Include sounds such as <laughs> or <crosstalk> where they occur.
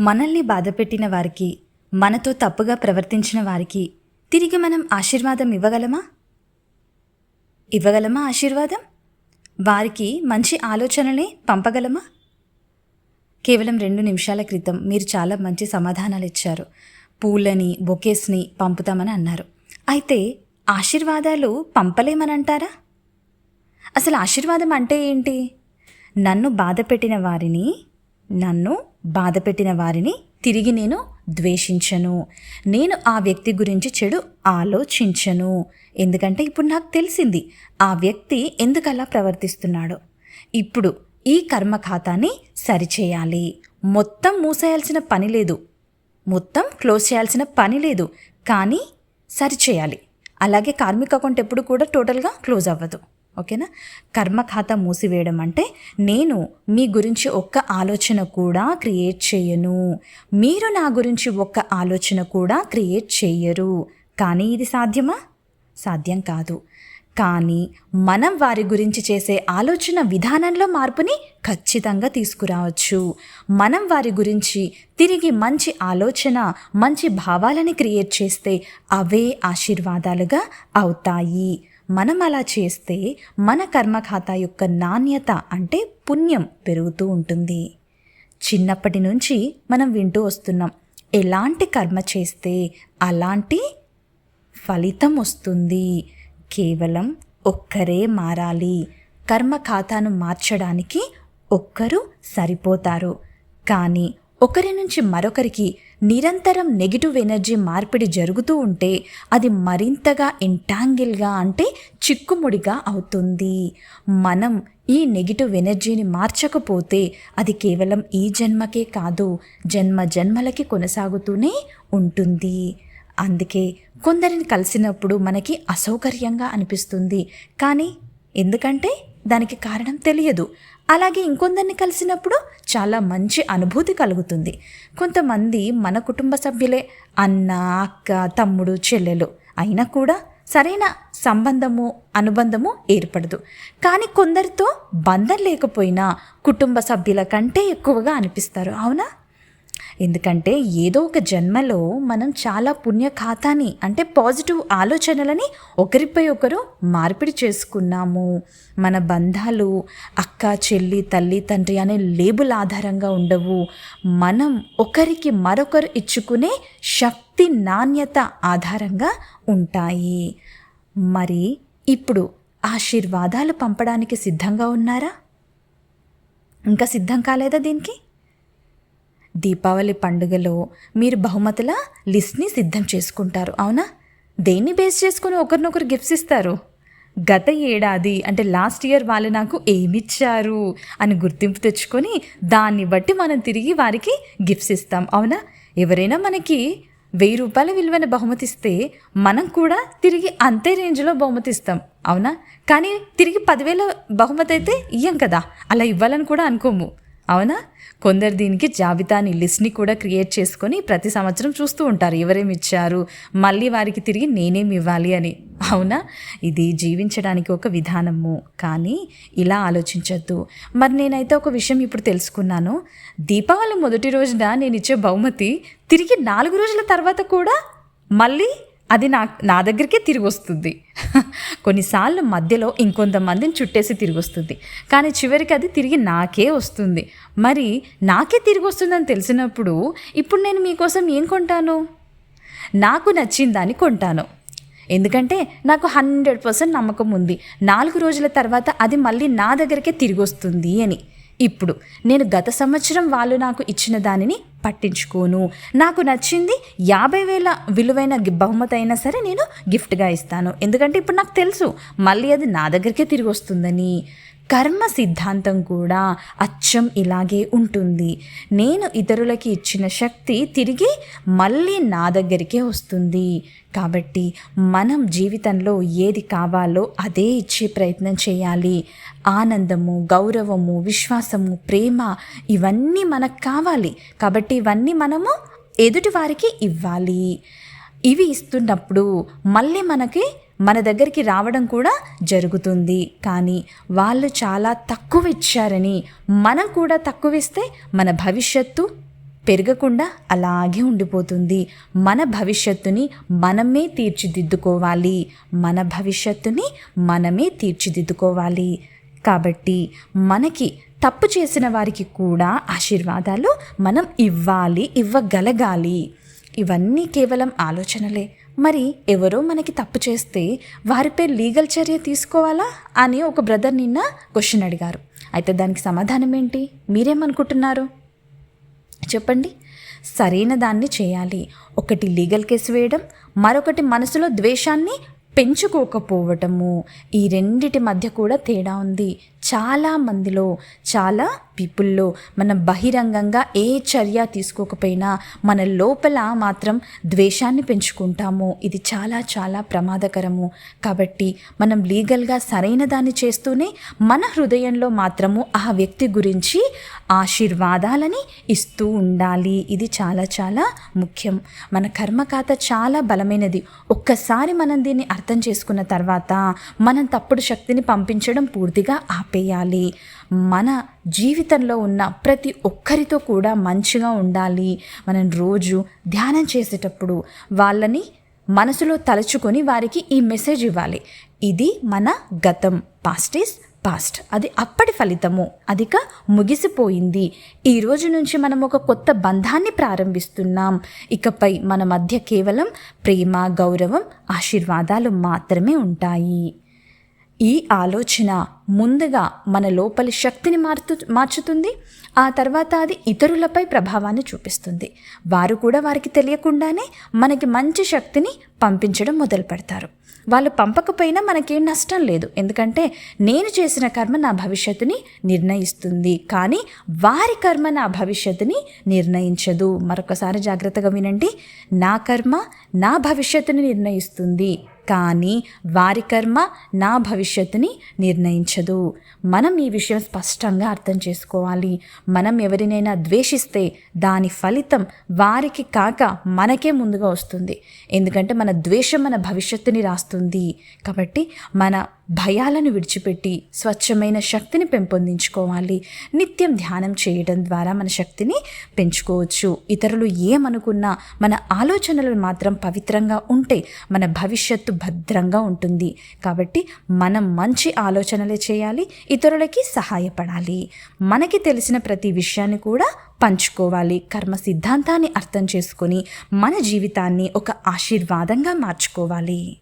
మనల్ని బాధపెట్టిన వారికి మనతో తప్పుగా ప్రవర్తించిన వారికి తిరిగి మనం ఆశీర్వాదం ఇవ్వగలమా? ఇవ్వగలమా ఆశీర్వాదం? వారికి మంచి ఆలోచనలే పంపగలమా? కేవలం రెండు నిమిషాల క్రితం మీరు చాలా మంచి సమాధానాలు ఇచ్చారు. పూలని బొకేస్ని పంపుతామని అన్నారు. అయితే ఆశీర్వాదాలు పంపలేమని అంటారా అసలు ఆశీర్వాదం అంటే ఏంటి? నన్ను బాధపెట్టిన వారిని నన్ను బాధపెట్టిన వారిని తిరిగి నేను ద్వేషించను. నేను ఆ వ్యక్తి గురించి చెడు ఆలోచించను. ఎందుకంటే ఇప్పుడు నాకు తెలిసింది ఆ వ్యక్తి ఎందుకు అలా ప్రవర్తిస్తున్నాడో? ఇప్పుడు ఈ కర్మ ఖాతాని సరిచేయాలి. మొత్తం మూసేయాల్సిన పని లేదు. మొత్తం క్లోజ్ చేయాల్సిన పని లేదు. కానీ సరిచేయాలి. అలాగే కార్మిక అకౌంట్ ఎప్పుడు కూడా టోటల్గా క్లోజ్ అవ్వదు. ఓకేనా? కర్మ ఖాతా మూసివేయడం అంటే నేను మీ గురించి ఒక్క ఆలోచన కూడా క్రియేట్ చేయను. మీరు నా గురించి ఒక్క ఆలోచన కూడా క్రియేట్ చేయరు. కానీ ఇది సాధ్యమా? సాధ్యం కాదు. కానీ మనం వారి గురించి చేసే ఆలోచన విధానంలో మార్పుని ఖచ్చితంగా తీసుకురావచ్చు. మనం వారి గురించి తిరిగి మంచి ఆలోచన మంచి భావాలని క్రియేట్ చేస్తే అవే ఆశీర్వాదాలుగా అవుతాయి. మనం అలా చేస్తే మన కర్మఖాతా యొక్క నాణ్యత అంటే పుణ్యం పెరుగుతూ ఉంటుంది. చిన్నప్పటి నుంచి మనం వింటూ వస్తున్నాం ఎలాంటి కర్మ చేస్తే అలాంటి ఫలితం వస్తుంది? కేవలం ఒక్కరే మారాలి. కర్మ ఖాతాను మార్చడానికి ఒక్కరు సరిపోతారు. కానీ ఒకరి నుంచి మరొకరికి నిరంతరం నెగిటివ్ ఎనర్జీ మార్పిడి జరుగుతూ ఉంటే అది మరింతగా ఎంటాంగిల్గా అంటే చిక్కుముడిగా అవుతుంది. మనం ఈ నెగిటివ్ ఎనర్జీని మార్చకపోతే అది కేవలం ఈ జన్మకే కాదు జన్మ జన్మలకి కొనసాగుతూనే ఉంటుంది. అందుకే కొందరిని కలిసినప్పుడు మనకి అసౌకర్యంగా అనిపిస్తుంది. కానీ ఎందుకంటే దానికి కారణం తెలియదు. అలాగే ఇంకొందరిని కలిసినప్పుడు చాలా మంచి అనుభూతి కలుగుతుంది. కొంతమంది మన కుటుంబ సభ్యులే అన్న అక్క తమ్ముడు చెల్లెలు. అయినా కూడా సరైన సంబంధము అనుబంధము ఏర్పడదు. కానీ కొందరితో బంధం లేకపోయినా కుటుంబ సభ్యుల కంటే ఎక్కువగా అనిపిస్తారు. అవునా? ఎందుకంటే ఏదో ఒక జన్మలో మనం చాలా పుణ్య ఖాతాని అంటే పాజిటివ్ ఆలోచనలని ఒకరిపై ఒకరు మార్పిడి చేసుకున్నాము. మన బంధాలు అక్క చెల్లి తల్లి తండ్రి అనే లేబుల్ ఆధారంగా ఉండవు. మనం ఒకరికి మరొకరు ఇచ్చుకునే శక్తి నాణ్యత ఆధారంగా ఉంటాయి. మరి ఇప్పుడు ఆశీర్వాదాలు పంపడానికి సిద్ధంగా ఉన్నారా? ఇంకా సిద్ధం కాలేదా దీనికి? దీపావళి పండుగలో మీరు బహుమతుల లిస్ట్ని సిద్ధం చేసుకుంటారు అవునా? దేన్ని బేస్ చేసుకుని ఒకరినొకరు గిఫ్ట్స్ ఇస్తారు? గత ఏడాది అంటే లాస్ట్ ఇయర్ వాళ్ళు నాకు ఏమిచ్చారు అని గుర్తింపు తెచ్చుకొని దాన్ని బట్టి మనం తిరిగి వారికి గిఫ్ట్స్ ఇస్తాం అవునా? ఎవరైనా మనకి వెయ్యి రూపాయల విలువైన బహుమతి ఇస్తే మనం కూడా తిరిగి అంతే రేంజ్లో బహుమతి ఇస్తాం అవునా? కానీ తిరిగి పదివేల బహుమతి అయితే ఇయ్యం కదా అలా ఇవ్వాలని కూడా అనుకోము. అవునా? కొందరు దీనికి జాబితాని లిస్ట్ని కూడా క్రియేట్ చేసుకొని ప్రతి సంవత్సరం చూస్తూ ఉంటారు. ఎవరేమి ఇచ్చారు? మళ్ళీ వారికి తిరిగి నేనేమి ఇవ్వాలి అని. అవునా? ఇది జీవించడానికి ఒక విధానము. కానీ ఇలా ఆలోచించద్దు. మరి నేనైతే ఒక విషయం ఇప్పుడు తెలుసుకున్నాను. దీపావళి మొదటి రోజున నేను ఇచ్చే బహుమతి తిరిగి నాలుగు రోజుల తర్వాత కూడా మళ్ళీ అది నా నా దగ్గరికే తిరిగి వస్తుంది. <laughs> కొన్నిసార్లు మధ్యలో ఇంకొంతమందిని చుట్టేసి తిరిగి వస్తుంది. కానీ చివరికి అది తిరిగి నాకే వస్తుంది. మరి నాకే తిరిగి వస్తుందని తెలిసినప్పుడు ఇప్పుడు నేను మీకోసం ఏం కొంటాను? నాకు నచ్చిందని కొంటాను. ఎందుకంటే నాకు హండ్రెడ్ పర్సెంట్ నమ్మకం ఉంది. నాలుగు రోజుల తర్వాత అది మళ్ళీ నా దగ్గరికే తిరిగి వస్తుంది అని. ఇప్పుడు నేను గత సంవత్సరం వాళ్ళు నాకు ఇచ్చిన దానిని పట్టించుకోను. నాకు నచ్చింది యాభై వేల విలువైన గి- బహుమతి అయినా సరే నేను గిఫ్ట్గా ఇస్తాను. ఎందుకంటే ఇప్పుడు నాకు తెలుసు మళ్ళీ అది నా దగ్గరికే తిరిగి వస్తుందని. కర్మ సిద్ధాంతం కూడా అచ్చం ఇలాగే ఉంటుంది. నేను ఇతరులకి ఇచ్చిన శక్తి తిరిగి మళ్ళీ నా దగ్గరికే వస్తుంది. కాబట్టి మనం జీవితంలో ఏది కావాలో అదే ఇచ్చే ప్రయత్నం చేయాలి. ఆనందము గౌరవము విశ్వాసము ప్రేమ ఇవన్నీ మనకు కావాలి. కాబట్టి ఇవన్నీ మనము ఎదుటి వారికి ఇవ్వాలి. ఇవి ఇస్తున్నప్పుడు మళ్ళీ మనకి మన దగ్గరికి రావడం కూడా జరుగుతుంది. కానీ వాళ్ళు చాలా తక్కువ ఇచ్చారని మనం కూడా తక్కువ ఇస్తే మన భవిష్యత్తు పెరగకుండా అలాగే ఉండిపోతుంది. మన భవిష్యత్తుని మనమే తీర్చిదిద్దుకోవాలి. మన భవిష్యత్తుని మనమే తీర్చిదిద్దుకోవాలి. కాబట్టి మనకి తప్పు చేసిన వారికి కూడా ఆశీర్వాదాలు మనం ఇవ్వాలి ఇవ్వగలగాలి. ఇవన్నీ కేవలం ఆలోచనలే. మరి ఎవరో మనకి తప్పు చేస్తే వారిపై లీగల్ చర్య తీసుకోవాలా అని ఒక బ్రదర్ నిన్న క్వశ్చన్ అడిగారు. అయితే దానికి సమాధానం ఏంటి? మీరేమనుకుంటున్నారు? చెప్పండి. సరైన దాన్ని చేయాలి. ఒకటి లీగల్ కేసు వేయడం మరొకటి మనసులో ద్వేషాన్ని పెంచుకోకపోవటము. ఈ రెండిటి మధ్య కూడా తేడా ఉంది. చాలా మందిలో చాలా పీపుల్లో మనం బహిరంగంగా ఏ చర్య తీసుకోకపోయినా మన లోపల మాత్రం ద్వేషాన్ని పెంచుకుంటాము. ఇది చాలా చాలా ప్రమాదకరము. కాబట్టి మనం లీగల్గా సరైన దాన్ని చేస్తూనే మన హృదయంలో మాత్రము ఆ వ్యక్తి గురించి ఆశీర్వాదాలని ఇస్తూ ఉండాలి. ఇది చాలా చాలా ముఖ్యం. మన కర్మకాత చాలా బలమైనది. ఒక్కసారి మనం దీన్ని అర్థం చేసుకున్న తర్వాత మనం తప్పుడు శక్తిని పంపించడం పూర్తిగా ఆపేయాలి. మన జీవితంలో ఉన్న ప్రతి ఒక్కరితో కూడా మంచిగా ఉండాలి. మనం రోజు ధ్యానం చేసేటప్పుడు వాళ్ళని మనసులో తలుచుకొని వారికి ఈ మెసేజ్ ఇవ్వాలి. ఇది మన గతం. పాస్ట్ ఈస్ పాస్ట్ అది అప్పటి ఫలితము. అదిక ముగిసిపోయింది. ఈ రోజు నుంచి మనం ఒక కొత్త బంధాన్ని ప్రారంభిస్తున్నాం. ఇకపై మన మధ్య కేవలం ప్రేమ గౌరవం ఆశీర్వాదాలు మాత్రమే ఉంటాయి. ఈ ఆలోచన ముందుగా మన లోపలి శక్తిని మారుతు మార్చుతుంది. ఆ తర్వాత అది ఇతరులపై ప్రభావాన్ని చూపిస్తుంది. వారు కూడా వారికి తెలియకుండానే మనకి మంచి శక్తిని పంపించడం మొదలు పెడతారు. వాళ్ళు పంపకపోయినా మనకేం నష్టం లేదు. ఎందుకంటే నేను చేసిన కర్మ నా భవిష్యత్తుని నిర్ణయిస్తుంది. కానీ వారి కర్మ నా భవిష్యత్తుని నిర్ణయించదు. మరొకసారి జాగ్రత్తగా వినండి. నా కర్మ నా భవిష్యత్తుని నిర్ణయిస్తుంది. కానీ వారి కర్మ నా భవిష్యత్తుని నిర్ణయించదు. మనం ఈ విషయం స్పష్టంగా అర్థం చేసుకోవాలి. మనం ఎవరినైనా ద్వేషిస్తే దాని ఫలితం వారికి కాక మనకే ముందుగా వస్తుంది. ఎందుకంటే మన ద్వేషం మన భవిష్యత్తుని రాస్తుంది. కాబట్టి మన భయాలను విడిచిపెట్టి స్వచ్ఛమైన శక్తిని పెంపొందించుకోవాలి. నిత్యం ధ్యానం చేయడం ద్వారా మన శక్తిని పెంచుకోవచ్చు. ఇతరులు ఏమనుకున్నా మన ఆలోచనలు మాత్రం పవిత్రంగా ఉంటే మన భవిష్యత్తు భద్రంగా ఉంటుంది. కాబట్టి మనం మంచి ఆలోచనలే చేయాలి ఇతరులకి సహాయపడాలి. మనకి తెలిసిన ప్రతి విషయాన్ని కూడా పంచుకోవాలి. కర్మ సిద్ధాంతాన్ని అర్థం చేసుకొని మన జీవితాన్ని ఒక ఆశీర్వాదంగా మార్చుకోవాలి.